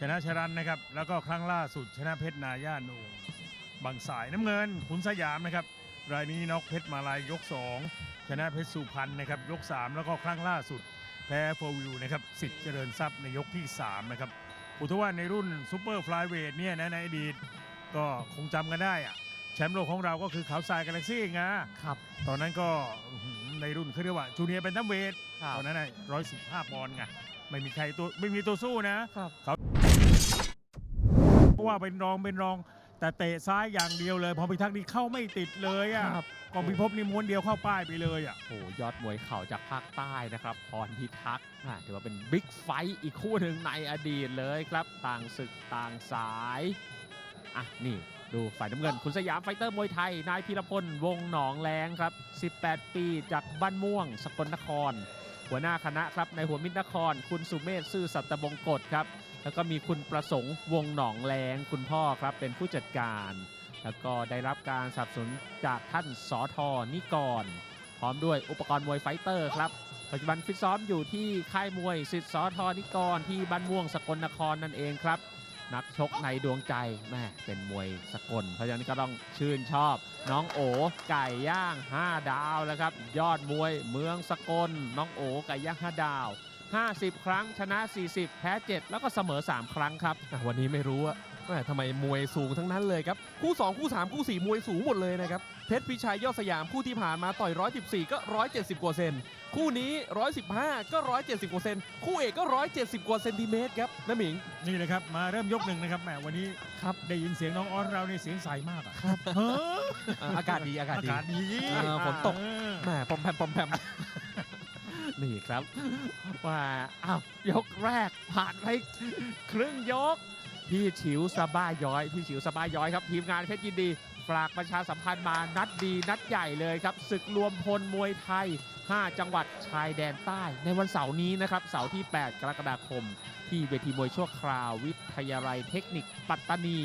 ชนะชรันนะครับ แล้วก็ครั้งล่าสุดชนะเพชรนาย่าโหนงบางสายน้ำเงินขุนสยามนะครับรายนี้น็อกเพชรมาลายยก 2 ชนะเพชรสุพรรณนะครับยก 3 แล้วก็ครั้งล่าสุด แพ้โฟวิวนะครับสิทธิ์เจริญทรัพย์ในยกที่ 3 นะครับอุทว่าในรุ่นซูเปอร์ฟลายเวทเนี่ยนะในอดีตก็คงจำกันได้อะแชมป์โลกของเราก็คือเขาทรายกาแล็กซี่ไงครับ ตอนนั้นก็อื้อหือในรุ่นเขาเรียกว่าจูเนียร์เป็นตัมเวทครับตอนนั้นร้อยสิบห้าปอนด์ไงไม่มีใครตัวไม่มีตัวสู้นะ ครับเพราะว่าเป็นรองเป็นรอง แต่เตะซ้ายอย่างเดียวเลย พอพิทักษ์นี่เข้าไม่ติดเลยอะครับ กองพิภพนี่ม้วนเดียวเข้าป้ายไปเลยอะ โอ้ยอดมวยเข่าจากภาคใต้นะครับพรพิทักษ์อะถือว่าเป็นบิ๊กไฟท์อีกคู่หนึ่งในอดีตเลยครับ ต่างศึกต่างสาย อะ นี่ ดูฝ่ายน้ำเงิน คุณสยามไฟเตอร์มวยไทย นายพีรพล วงหนองแรงครับ 18 ปีจากบ้านม่วง สกลนคร หัวหน้าคณะครับในหัวมิตรนคร คุณสุเมธซื่อสัตบงกฎครับ แล้วก็มีคุณประสงค์วงหนองแรงคุณพ่อครับเป็นผู้จัดการ แล้วก็ได้รับการสนับสนุนจากท่านสอทอนิกร พร้อมด้วยอุปกรณ์มวยไฟเตอร์ครับปัจจุบันฟิตซ้อมอยู่ที่ค่ายมวยสิทธิสอทอนิกรที่บ้านม่วงสกลนครนั่นเองครับ นักชกในดวงใจแม่เป็นมวยสกล เพราะฉะนั้นก็ต้องชื่นชอบ น้องโอไก่ย่าง 5 ดาวแล้วครับ ยอดมวยเมืองสกล น้องโอไก่ย่าง 5 ดาว 50 ครั้ง ชนะ 40 แพ้ 7 แล้วก็เสมอ 3 ครั้งครับอะวันนี้ไม่รู้ว่าแม่ทำไมมวยสูงทั้งนั้นเลยครับ คู่ 2 คู่ 3 คู่ 4 มวยสูงหมดเลยนะครับ เพชรพิชัยยอดสยามคู่ที่ผ่านมาต่อย 114 ก็ 170 กว่าเซน คู่นี้ 115 ก็ 170 กว่าเซน คู่เอกก็ 170 กว่าเซนติเมตรครับน้ำหมิง นี่เลยครับ มาเริ่มยกหนึ่งนะครับแหมวันนี้ครับได้ยินเสียงน้องออสเรานี่เสียงใสมากอะครับเฮ้ออะอากาศดีอากาศอาดีกาศดีเออฝนตกเออแหมปอมแพมปอมแพม นี่ครับว่าอ้าวยกแรกผ่านไปครึ่งยก พี่ฉิวสบ้าย้อย พี่ฉิวสบ้าย้อยครับ ทีมงานเพชรยินดี ฝากประชาสัมพันธ์มานัดดีนัดใหญ่เลยครับศึกรวมพลมวยไทย 5 จังหวัดชายแดนใต้ ในวันเสาร์นี้นะครับเสาร์ที่ 8 กรกฎาคม ที่เวทีมวยชั่วคราววิทยาลัยเทคนิคปัตตานี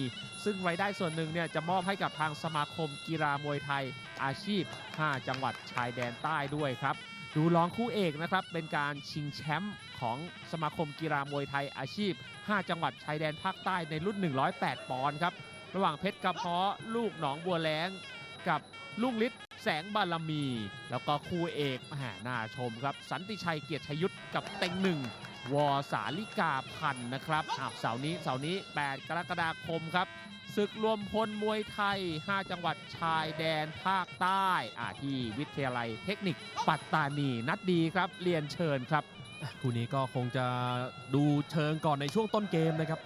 ซึ่งรายได้ส่วนหนึ่งเนี่ยจะมอบให้กับทางสมาคมกีฬามวยไทยอาชีพ 5 จังหวัดชายแดนใต้ด้วยครับ ดูร้องคู่เอกนะครับ เป็นการชิงแชมป์ของสมาคมกีฬามวยไทยอาชีพ 5 จังหวัดชายแดนภาคใต้ในรุ่น 108 ปอนด์ครับ ระหว่างเพชรกระเพาะลูกหนองบัวแล้ง กับลุงฤทธิ์แสงบารมี แล้วก็คู่เอกแหน่าชมครับ สันติชัยเกียรติชยุทธกับเต็งหนึ่งวอสาลิกาพันธ์นะครับอ้าวเสาร์นี้เสาร์นี้ 8 กรกฎาคมครับ ศึกรวมพลมวยไทย 5 จังหวัดชายแดนภาคใต้อาที่วิทยาลัยเทคนิค ปัตตานีนัดดีครับ เรียนเชิญครับคู่นี้ก็คงจะดูเชิงก่อนในช่วงต้นเกมนะครับ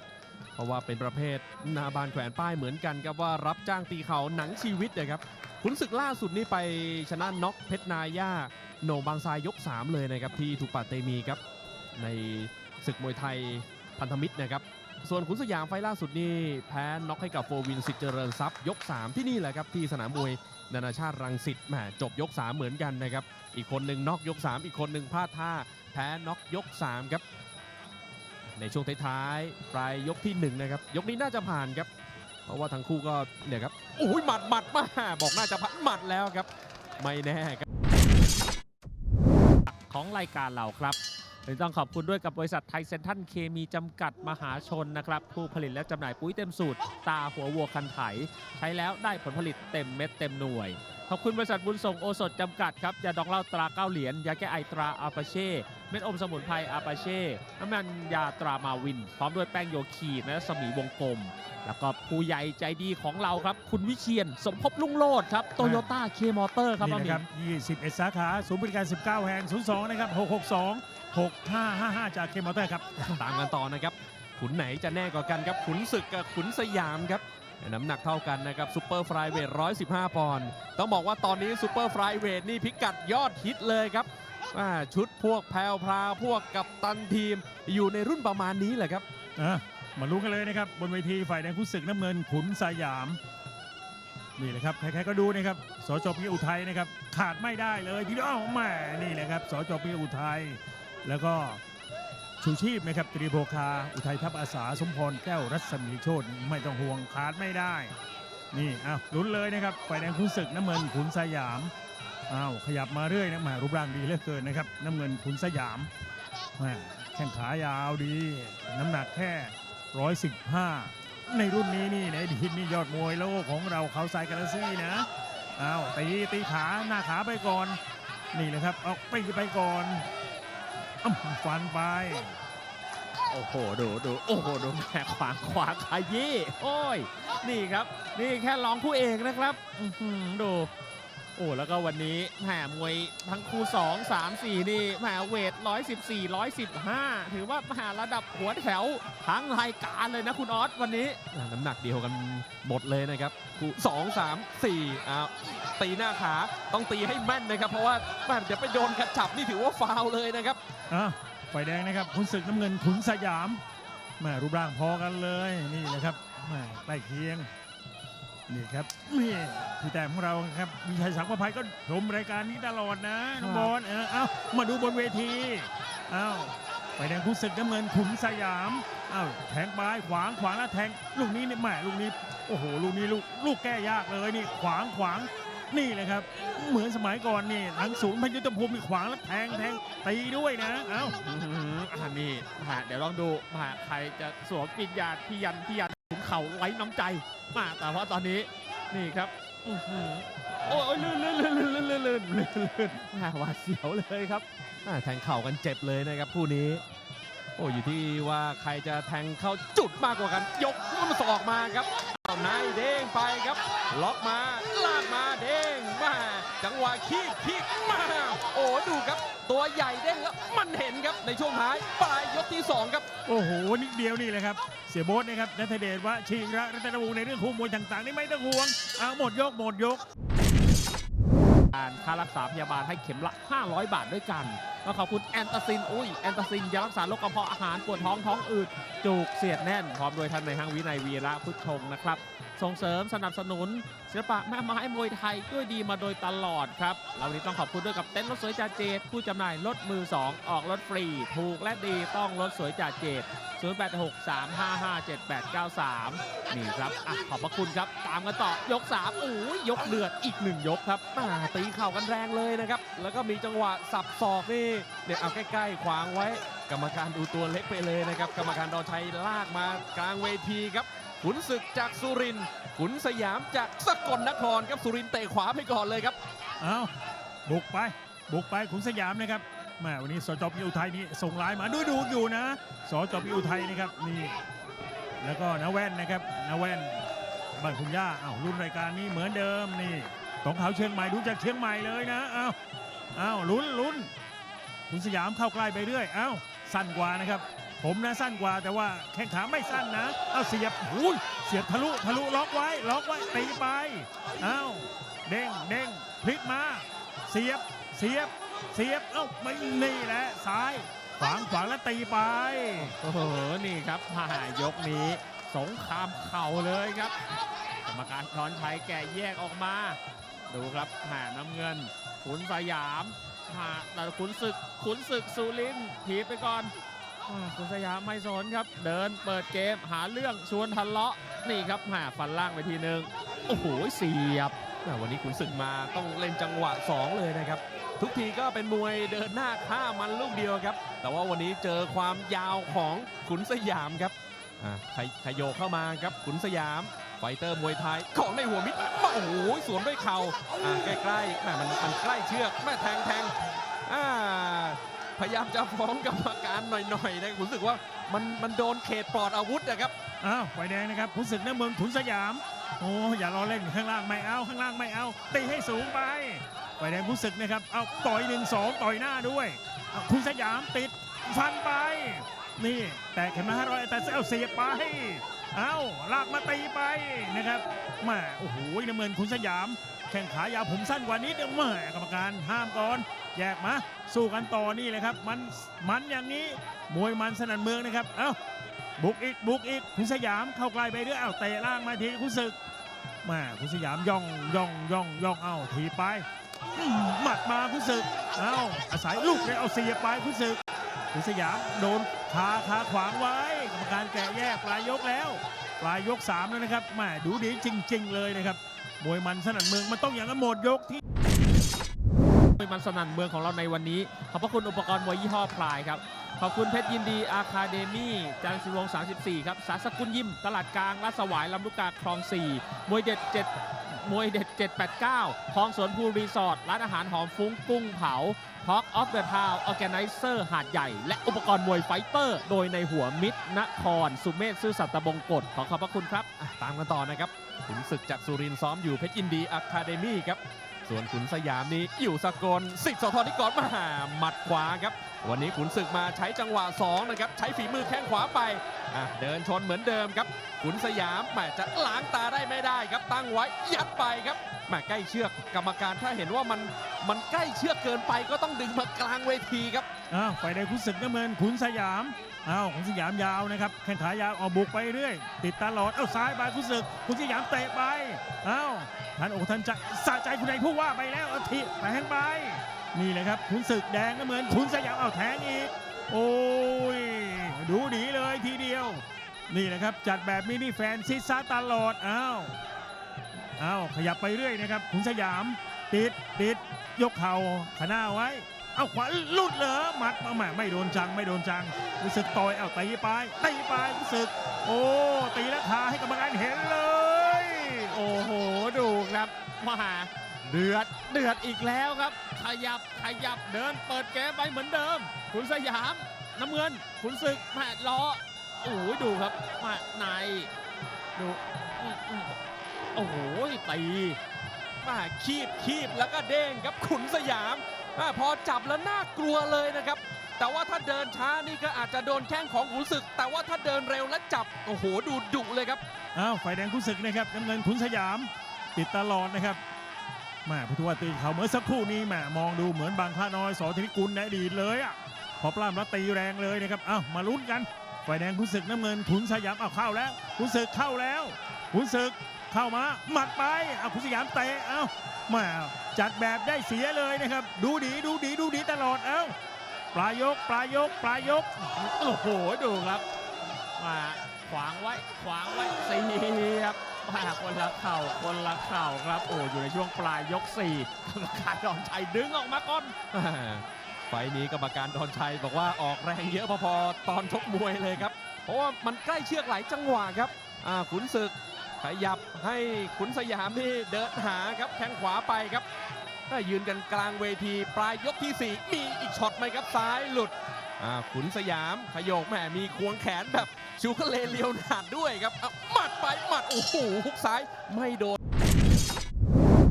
เพราะว่าเป็นประเภทนาบานแขวนป้ายเหมือนกันครับว่ารับจ้างตีเขาหนังชีวิตนะครับขุนศึกล่าสุดนี่ไปชนะน็อกเพชรนาย่าโหน่งบางทรายยก 3 เลยนะครับที่ถูกปัดเตมีครับในศึกมวยไทยพันธมิตรนะครับ ส่วนขุนสยามไฟล่าสุดนี่แพ้น็อกให้กับโฟวินสิทธิ์เจริญทรัพย์ยก 3 ที่นี่แหละครับที่สนามมวยนานาชาติรังสิตแหมจบยก 3 เหมือนกันนะครับ อีกคนหนึ่งน็อกยก 3 อีกคนหนึ่งพลาดท่า แพ้น็อกยก 3 ครับ ในช่วงท้ายๆปลายยกที่1นะครับยกนี้น่าจะผ่านครับ เพราะว่าทั้งคู่ก็เนี่ยครับโอ้ยหมัดหมัดมาบอกน่าจะผ่านหมัดแล้วครับ ไม่แน่ครับของรายการเราครับ ต้องขอบคุณด้วยกับบริษัทไทยเซนทันเคมีจำกัดมหาชนนะครับ ผู้ผลิตและจำหน่ายปุ๋ยเต็มสูตร ตาหัววัวคันไถ ใช้แล้วได้ผลผลิตเต็มเม็ดเต็มหน่วย ขอบคุณบริษัทบุญส่งโอสถจำกัดครับยาดองเหล้าตราเก้าเหรียญยาแก้ไอตราอาปาเช่ เม็ดอมสมุนไพรอาปาเช่น้ำมันยาตรามาวิน พร้อมด้วยแป้งโยคีและสมีวงกลม แล้วก็ผู้ใหญ่ใจดีของเราครับ คุณวิเชียน สมภพลุงโลดครับโตโยต้าเคมอเตอร์ครับนี่อานะมิครับ21 สาขาศูนย์บริการ 19 แห่ง 02 นะครับ 662 6555 จากเคมอเตอร์ครับ ตามกันต่อนะครับขุนไหนจะแน่กว่ากันครับขุนศึกกับขุนสยามครับน้ำหนักเท่ากันนะครับซูเปอร์ฟลายเวท115 ปอนด์ต้องบอกว่าตอนนี้ซูเปอร์ฟลายเวทนี่พิกัดยอดฮิตเลยครับอ่า ชุดพวกแพรวพราพวกกับตันทีมอยู่ในรุ่นประมาณนี้แหละครับมาลุ้กันเลยนะครับ บนเวทีฝ่ายแดงคู่ศึกน้ำเงินขุนสยาม นี่แหละครับใครๆก็ดูนะครับสจพีอุทัยนะครับ ขาดไม่ได้เลยพี่น้องแม่นี่แหละครับสจพีอุทัยแล้วก็ชูชีพนะครับตรีโภคา อุทัยทัพอาสาสมพรแก้วรัศมีโชตไม่ต้องห่วงขาดไม่ได้ นี่อ้าวลุ้นเลยนะครับฝ่ายแดงคู่ศึกน้ำเงินขุนสยาม อ้าวขยับมาเรื่อยนะแหมรูปร่างดีเหลือเกินนะครับ น้ำเงินขุนสยามแหมแข้งขายาวดี น้ำหนักแค่ 115 ในรุ่นนี้นี่ในดินนี่ยอดมวยโลกของเราเขาทรายกาลซี่นะอ้าวตีตีขาหน้าขาไปก่อน นี่เลยครับเอาไปไปก่อนอ้ำฟันไปโอ้โห ดูดูโอ้โห ดูแม่ขวางขวางขยี้โอ้ย นี่ครับ นี่แค่รองคู่เอกนะครับ ดู โอ้แล้วก็วันนี้แหมมวยทั้งคู่ 2 3 4 นี่แหมเวท 114 115 ถือว่าแหมระดับหัวแถวทั้งรายการเลยนะคุณออสวันนี้อ่าน้ำหนักเดียวกันหมดเลยนะครับคู่สองสามสี่อ้าวตีหน้าขาต้องตีให้แม่นนะครับ เพราะว่าแม่เดี๋ยวไปโดนกระจับนี่ถือว่าฟาวล์เลยนะครับอะไฟแดงนะครับขุนศึกน้ำเงินขุนสยามแม่รูปร่างพอกันเลยนี่แหละครับแม่ใกล้เคียง นี่ครับนี่พี่แต้มของเราครับมีชัยสังประภัยก็ชมรายการนี้ตลอดนะน้องบอลเออเอามาดูบนเวทีเอาไฟแดงขุนศึกน้ำเงินขุนสยามเอาแทงปลายขวางขวางแล้วแทงลูกนี้นี่แม่ลูกนี้โอ้โหลูกนี้ลูกลูกแก้ยากเลยนี่ขวางขวางนี่เลยครับ เหมือนสมัยก่อนนี่หลังศูนย์พยุทธภูมินี่ขวางแล้วแทงแทงตีด้วยนะเอ้าอื้อหืออ่านี่มาเดี๋ยวลองดูมาใครจะสวมปิญญาณพี่ยันพี่ยัน ขุนเข่าไว้น้ำใจมาแต่ว่าตอนนี้นี่ครับอื้อหือโอ้ยลื่นลื่นลื่นลื่นลื่นลื่นลื่นลื่นแหม่หวาดเสียวเลยครับอ่าแทงเข่ากันเจ็บเลยนะครับคู่นี้ โอ้อยู่ที่ว่าใครจะแทงเข้าจุดมากกว่ากัน ยกมันสอกมาครับเอาในายเด้งไปครับ ล็อกมาลากมาเด้งมา จังหวะคีบคีบมาโอ้ดูครับ ตัวใหญ่เด้งแล้วมันเห็นครับในช่วงท้ายปลายยกที่สองครับ โอ้โหนิดเดียวนี่แหละครับ เสียโบ๊ทนะครับนัทเดชวะชิระรัตนวงศ์ในเรื่องคู่มวยต่างๆนี่ไม่ต้องห่วงเอาหมดยกหมดยก การค่ารักษาพยาบาลให้เข็มละ 500 บาทด้วยกันก็ขอบคุณแอนตาซิน อุ้ย แอนตาซินยารักษาโรคกระเพาะอาหารปวดท้องท้องอืดจูกเสียดแน่น พร้อมโดยท่านในห้างวินัยวีระพุทธชงนะครับ ส่งเสริมสนับสนุนศิลปะแม่ไม้มวยไทยด้วยดีมาโดยตลอดครับเราวันนี้ต้องขอบคุณด้วยกับเต็นท์รถสวยจ่าเจดผู้จำหน่ายรถมือ 2 ออกรถฟรี ถูกและดีต้องรถสวยจ่าเจด0863557893 นี่ครับอะขอบพระคุณครับ ตามกันต่อยก3โอ้ยยกเดือดอีกหนึ่งยกครับอ่าตีเข่ากันแรงเลยนะครับ แล้วก็มีจังหวะสับศอกนี่เนี่ยเอาใกล้ๆขวางไว้ กรรมการดูตัวเล็กไปเลยนะครับ กรรมการดอนชัยลากมากลางเวทีครับ ขุนศึกจากสุรินขุนสยามจากสกลนครครับสุรินเตะขวาไปก่อนเลยครับเอาบุกไป บุกไปขุนสยามนะครับแม่วันนี้สจพิอุทัยนี่ส่งไลน์มาดูดูอยู่นะสจพิอุทัยนะครับนี่แล้วก็นาแว่นนะครับนาแว่นบ้านคุณย่าอ้าวรุ่นรายการนี้เหมือนเดิมนี่ของเขาเชียงใหม่ดูจากเชียงใหม่เลยนะอ้าวอ้าวลุ้นลุ้นคุณสยามเข้าใกล้ไปเรื่อยอ้าวสั้นกว่านะครับ ผมนะสั้นกว่าแต่ว่าแข้งขาไม่สั้นนะเอาเสียบหูเสียบทะลุทะลุล็อกไว้ล็อกไว้ตีไปอ้าวเด้งเด้งพลิกมา เสียบเสียบเสียบเอ้าไม่นี่แหละซ้ายขวางขวางแล้วตีไปโอ้โหนี่ครับมายกนี้ สงครามเข่าเลยครับกรรมการทอนชัยแก่แยกออกมา ดูครับหาน้ำเงินขุนสยามหาแต่ขุนศึกขุนศึกสุรินทีไปก่อน อ่าขุนสยามไม่สนครับ เดินเปิดเกมหาเรื่องชวนทะเลาะนี่ครับหาฟันล่างไปทีนึงโอ้โหเสียบแม่วันนี้ขุนศึกมาต้องเล่นจังหวะ 2 เลยนะครับ ทุกทีก็เป็นมวยเดินหน้าฆ่ามันลูกเดียวครับ แต่ว่าวันนี้เจอความยาวของขุนสยามครับอ่าไทไทโยเข้ามาครับขุนสยามไฟเตอร์มวยไทยของในหัวมิดโอ้โหสวนด้วยเข่าอ่าใกล้ๆแม่มันมันใกล้เชือกแม่แทงแทงอ่า พยายามจะฟ้องกรรมการหน่อยๆนะรู้สึกว่ามันมันโดนเขตปลอดอาวุธนะครับอ้าวไฟแดงนะครับขุนศึกน้ำเมืองขุนสยาม โอ้อย่ารอเล่นข้างล่างไม่เอาข้างล่างไม่เอาตีให้สูงไปไฟแดงขุนศึกนะครับเอาต่อยหนึ่งสองต่อยหน้าด้วยขุนสยามติดฟันไป นี่ แต่เข็มละห้าร้อยแต่เอาเสียบไปเอาลากมาตีไปนะครับแม่โอ้โหน้ำเงินขุนสยาม แข่งขายาวผมสั้นกว่านิดเดียวแม่กรรมการห้ามก่อน แยกมา สู้กันต่อนี่เลยครับ มันมันอย่างนี้มวยมันสนั่นเมืองนะครับ เอ้าบุกอีกบุกอีกคุณสยามเข้าใกลไปเรื่อยเอ้าเตะล่างมาทีคุณศึกมาคุณสยามย่องย่องย่องย่องเอ้าทีไปหมัดมาคุณศึกเอ้าอาศัยลูกเลยเอาเสียไปคุณศึกคุณสยามโดนคาคาขวางไว้กรรมการแกะแยกปลายยกแล้ว ปลายยกสามแล้วนะครับแม่ดูดีจริง ๆ เลยนะครับ มวยมันสนั่นเมืองมันต้องอย่างนั้นหมดยกที่มวยมันสนั่นเมืองของเราในวันนี้ ขอบพระคุณอุปกรณ์มวยยี่ห้อพลายครับ ขอบคุณเพชรยินดีอาคาเดมี่จันทร์สิวงศ์34 ครับ สาสกุลยิม ตลาดกลางลาดสวายลำลูกกาคลอง 4 มวยเด็ด 7 มวยเด็ด 789คลองสวนภูรีสอร์ทร้านอาหารหอมฟุ้งกุ้งเผา Talk of the Town Organizer หาดใหญ่ และอุปกรณ์มวยไฟเตอร์ โดยในหัวมิตรนคร สุเมธซื่อสัตย์บงกฎขอขอบพระคุณครับ ตามกันต่อนะครับ ขุนศึกจากสุรินทร์ซ้อมอยู่เพชรยินดีอะคาเดมี่ครับ ส่วนขุนสยามนี้อยู่สกลสิทธิ์สทนิกรมาหาหมัดขวาครับ วันนี้ขุนศึกมาใช้จังหวะ2นะครับ ใช้ฝีมือแข้งขวาไปอะเดินชนเหมือนเดิมครับ ขุนสยามแหมจะล้างตาได้ไม่ได้ครับ ตั้งไว้ยัดไปครับแหมใกล้เชือกกรรมการถ้าเห็นว่ามันมันใกล้เชือกเกินไปก็ต้องดึงมากลางเวทีครับอ้าวฝ่ายแดงขุนศึกน้ำเงินขุนสยามอ้าวขุนสยามยาวนะครับแข้งขายาวออกบุกไปเรื่อย ติดตลอดเอ้าซ้ายไปขุนศึกขุนสยามเตะไปอ้าวทันโอกทันใจสะใจคุณนายผู้ว่าไปแล้วเอาทีแทงไปนี่แหละครับขุนศึกแดงน้ำเงินขุนสยามเอาแทงอีกโอ้ยดูดีเลยทีเดียว นี่แหละครับจัดแบบมินิแฟนซิดซาตลอดอ้าว อ้าวขยับไปเรื่อยนะครับขุนสยาม ติดติดยกเข่าขน้าไว้ เอาขวาลุดเหรอหมัดมาแหม่ไม่โดนจังไม่โดนจังรู้สึกต่อยเอาตีไปตีไปรู้สึก โอ้ตีและขาให้กรรมการเห็นเลย โอ้โหดูครับมาเดือดเดือดอีกแล้วครับ ขยับขยับเดินเปิดเกมไปเหมือนเดิมคุณสยามน้ำเงินคุณศึกแม่ล้อโอ้โหดูครับมาในดู โอ้โหตีมาคีบคีบแล้วก็เด้งครับขุนสยามอาพอจับแล้วน่ากลัวเลยนะครับ แต่ว่าถ้าเดินช้านี่ก็อาจจะโดนแข้งของขุนศึก แต่ว่าถ้าเดินเร็วและจับโอ้โหดูดุเลยครับอ้าวฝ่ายแดงขุนศึกนะครับน้ำเงินขุนสยาม ติดตลอดนะครับแมาพุทธวตตีเขาเมื่อสักครู่นี้แหมมองดูเหมือนบางพระน้อยสอธิริกุลในอดีตเลยอะพอปล้ำแล้วตีแรงเลยนะครับอ้าวมาลุ้นกันฝ่ายแดงขุนศึกน้ำเงินขุนสยามเอาเข้าแล้วขุนศึกเข้าแล้วขุนศึก เข้ามาหมัดไปเอาขุนสยามเตะเอ้าแมาจัดแบบได้เสียเลยนะครับ ดูดีดูดีดูดีตลอดเอ้าปลายกปลายกปลายกโอ้โหดูครับมาขวางไว้ขวางไว้เสียบมาคนละเข่าคนละเข่าครับโอ้อยู่ในช่วงปลายยกสี่กรรมการดอนชัยดึงออกมาก่อนไฟล์นี้กรรมการดอนชัยบอกว่าออกแรงเยอะพอๆตอนชกมวยเลยครับ เพราะว่ามันใกล้เชือกหลายจังหวะครับอ่าขุนศึก ขยับให้ขุนสยามนี่เดินหาครับแข้งขวาไปครับถ้ายืนกันกลางเวทีปลายยกที่ 4 มีอีกช็อตไหมครับซ้ายหลุดอ่าขุนสยามขยกแหมมีควงแขนแบบชูคาเลเลียวหนาดด้วยครับเอาหมัดไปหมัดโอ้โหฮุกซ้ายไม่โดน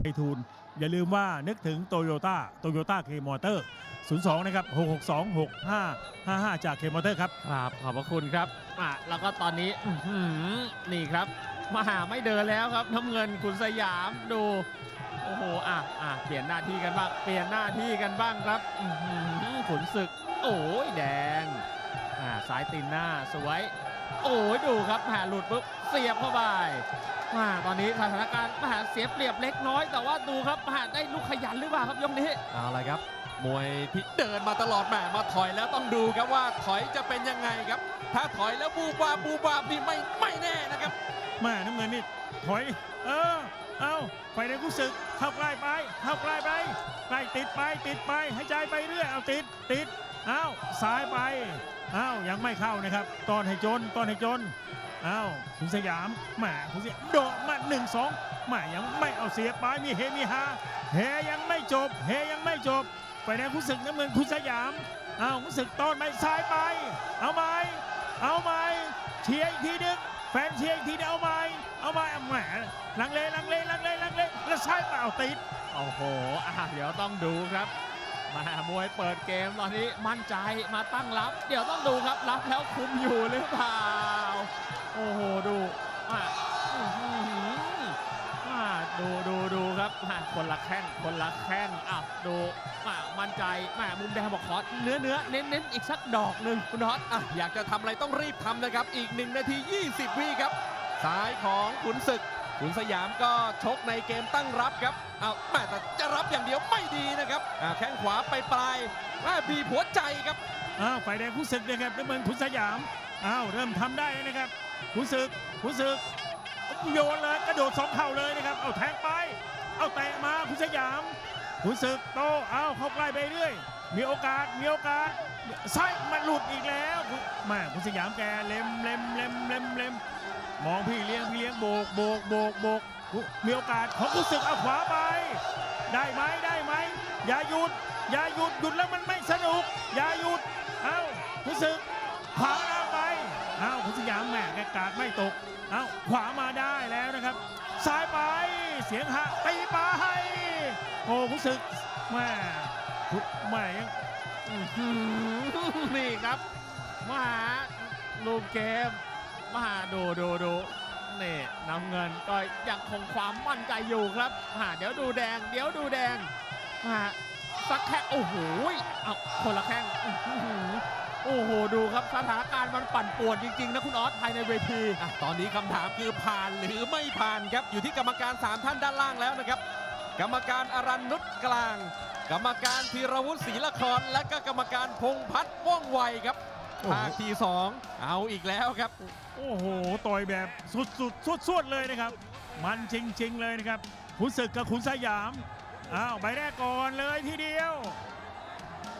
ไอทูลอย่าลืมว่านึกถึงโตโยต้าโตโยต้าเคมอเตอร์ 02 นะครับ 662 6555 จากเคมอเตอร์ครับ ครับ ขอบพระคุณครับอะแล้วก็ตอนนี้อื้อหือ นี่ครับมาหาไม่เดินแล้วครับน้ำเงินคุณสยามดูโอ้โหอะอะเปลี่ยนหน้าที่กันบ้างเปลี่ยนหน้าที่กันบ้างครับขุนศึก โอ้ยแดงอ่าซ้ายตีนหน้าสวย โอ้ยดูครับแหาหลุดปุ๊บเสียบเข้าไปมาตอนนี้สถานการณ์มหาเสียเปรียบเล็กน้อย แต่ว่าดูครับมหาได้ลูกขยันหรือเปล่าครับยกนี้เอาละครับ มวยที่เดินมาตลอดแหมมาถอยแล้วต้องดูครับว่าถอยจะเป็นยังไงครับ ถ้าถอยแล้วบูบาบูบาบนี่ไม่ไม่แน่นะครับแม่น้ำเงินนี่ถอย เออ เอาไฟในกุศึก เข้าใกล้ไป เข้าใกล้ไปใกล้ติดไปติดไปหายใจไปเรื่อย เอาติดติดเอาซ้ายไปเอายังไม่เข้านะครับ ตอนให้จนตอนให้จนเอาคุณสยามแหมคุณสยามโดดมาหนึ่งสองแหมยังไม่เอาเสียไปมีเฮมีฮาเฮยังไม่จบ เฮยังไม่จบ ไฟแดงคุณศึกน้ำเงินคุณสยามเอาคุณศึกตอนไปซ้ายไป เอาไหมเอาไหมเชียร์อีกทีหนึงแฟนเชียร์อีกทีเดียวเอาไหมเอาไหมเอาแหมลังเลลังเลลังเลลังเลแล้วซ้ายเปล่าติดโอ้โหอะเดี๋ยวต้องดูครับมามวยเปิดเกมตอนนี้มั่นใจมาตั้งรับ เดี๋ยวต้องดูครับรับแล้วคุมอยู่หรือเปล่า โอ้โหดูอะอื้อหืออะ ดูดูดูครับอะคนละแข้งคนละแข้งอะดูมั่นใจแหม่มุมแดงบอกขอเนื้อเนื้อเน้นเน้นอีกสักดอกหนึ่งคุณน็อตอะอยากจะทำอะไรต้องรีบทำนะครับ อีก1นาที 20 วิครับซ้ายของขุนศึกขุนสยามก็ชกในเกมตั้งรับครับเอาแม่แต่จะรับอย่างเดียวไม่ดีนะครับอ่าแข้งขวาไปปลายแม่บีหัวใจครับอ้าวไฟแดงคุณศึกนะครับน้ำเงินคุณสยามอ้าวเริ่มทำได้แล้วนะครับคุณศึกคุณศึก โยนเลยกระโดดสองเข่าเลยนะครับ เอาแทงไป เอาเตะมาคุณสยามคุณศึกโตเอาเข้าใกล้ไปเรื่อย มีโอกาสมีโอกาสไส้มันหลุดอีกแล้วแม่คุณสยามแกเล็มเล็มเล็มเล็มเล็มมองพี่เลี้ยงพี่เลี้ยงโบกโบกโบกโบกมีโอกาสของคุณศึกเอาขวาไป ได้ไหมได้ไหมอย่าหยุดอย่าหยุดหยุดแล้วมันไม่สนุก อย่าหยุดเอาคุณศึกขวา ยามแหม่แกาดไม่ตก เอ้าขวามาได้แล้วนะครับ ซ้ายไปเสียงหะตีไปโอ้คุณศึกแม่แม่ยังนี่ครับ มหาลูกเกมมาดูดูดูนี่น้ำเงินก็ยังคงความมั่นใจอยู่ครับมาเดี๋ยวดูแดง เดี๋ยวดูแดงมาสักแค่โอ้โหเอาคนละแข้ง โอ้โห ดูครับสถานการณ์มันปั่นป่วนจริง ๆ นะคุณออสภายในเวที อะตอนนี้คำถามคือผ่านหรือไม่ผ่านครับ อยู่ที่กรรมการ 3 ท่านด้านล่างแล้วนะครับ กรรมการอารันนุชกลาง กรรมการธีรวุฒิศรีละคร และก็กรรมการพงษ์พัฒน์ว่องไวครับโอ้โห ภาคที่2เอาอีกแล้วครับ โอ้โห ต่อยแบบสุดสุดสุดสุดเลยนะครับ มันจริง ๆ เลยนะครับขุนศึกกับขุนสยาม อ้าว ใบแรกก่อนเลยทีเดียว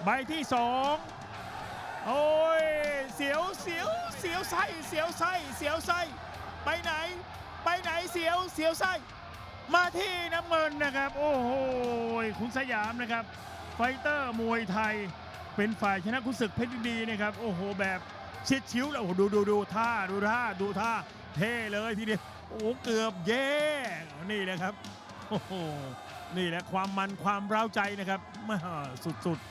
ใบที่สอง โอ้ย เสียวเสียวเสียวไส้เสียวไส้เสียวไส้ไปไหน ไปไหนเสียวเสียวไส้มาที่น้ำเงินนะครับ โอ้โหขุนสยามนะครับ ไฟเตอร์มวยไทย เป็นฝ่ายชนะขุนศึกเพชรยินดีนะครับ โอ้โห แบบชิดชิวแล้วโอ้โหดูดูดูท่าดูท่าดูท่าเท่เลยทีเดียวโอ้เกือบแย่นี่แหละครับโอ้โหนี่แหละความมันความเร้าใจนะครับมสุดๆ